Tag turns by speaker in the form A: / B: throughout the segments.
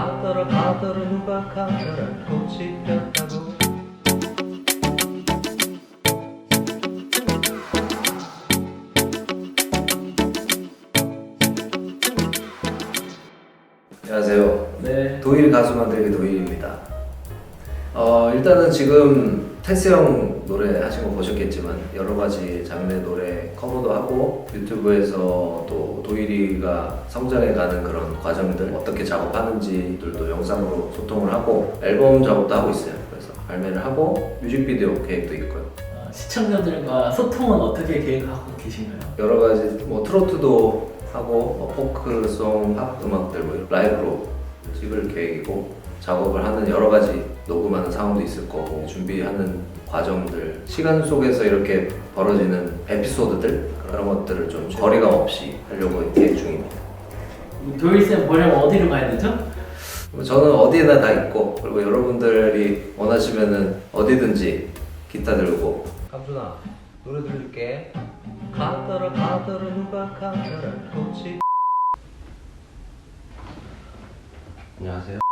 A: 가더라 가더라 누가 가더라 꽃이 폈다고
B: 안녕하세요.
C: 네.
B: 도일 가수 만들기 도일입니다. 어, 일단은 지금 테스 형 노래 하신 거 보셨겠지만 여러 가지 장르 노래 커버도 하고 유튜브에서 또 도일이가 성장해가는 그런 과정들 어떻게 작업하는지들도 영상으로 소통을 하고 앨범 작업도 하고 있어요. 그래서 발매를 하고 뮤직비디오 계획도 있고요.
C: 어, 시청자들과 소통은 어떻게 계획하고 계신가요?
B: 여러 가지 뭐 트로트도 하고 뭐 포크송, 팝 음악들 뭐 라이브로 찍을 계획이고 작업을 하는 여러 가지 녹음하는 상황도 있을 거고 준비하는 과정들 시간 속에서 이렇게 벌어지는 에피소드들 그런 것들을 좀 거리감 없이 하려고 계획 중입니다.
C: 도일쌤 보려면 어디로 가야 되죠?
B: 저는 어디에나 다 있고 그리고 여러분들이 원하시면은 어디든지 기타 들고
A: 감준아 노래 들을게 가더라 가더라 누가 가더라 꽃이
B: 안녕하세요.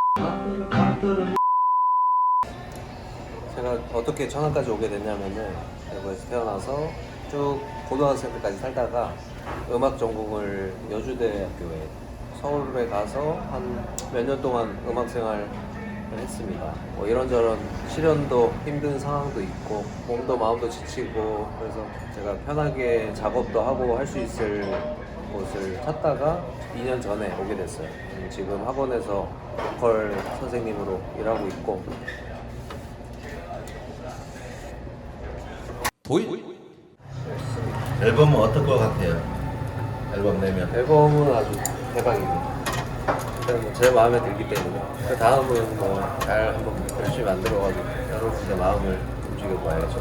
B: 제가 어떻게 천안까지 오게 됐냐면은 대구에서 태어나서 쭉 고등학생 때까지 살다가 음악 전공을 여주대학교에 서울에 가서 한 몇 년 동안 음악 생활을 했습니다. 뭐 이런저런 시련도 힘든 상황도 있고 몸도 마음도 지치고 그래서 제가 편하게 작업도 하고 할 수 있을 곳을 찾다가 2년 전에 오게 됐어요. 음, 지금 학원에서 보컬 선생님으로 일하고 있고
D: 도일? 앨범은 어떨 것 같아요? 앨범 내면
B: 앨범은 아주. 일단 뭐제 마음에 들기 때문에 그 다음은 뭐 잘 한번 열심히 만들어가지고 여러분의 마음을 움직여봐야죠.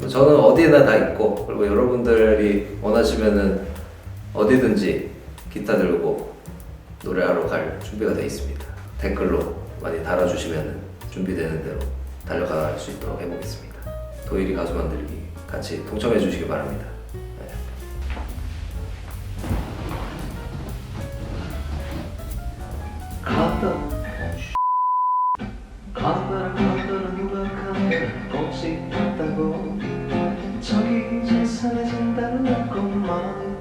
B: 저는 어디에나 다 있고 그리고 여러분들이 원하시면은 어디든지 기타 들고 노래하러 갈 준비가 되어 있습니다. 댓글로 많이 달아주시면 준비되는 대로 달려갈 수 있도록 해보겠습니다. 도일이 가수 만들기 같이 동참해 주시기 바랍니다. 네.
A: 가더라 가더라 가더라 누가 가더라 꽃이 폈다고 사라진다는 꿈만.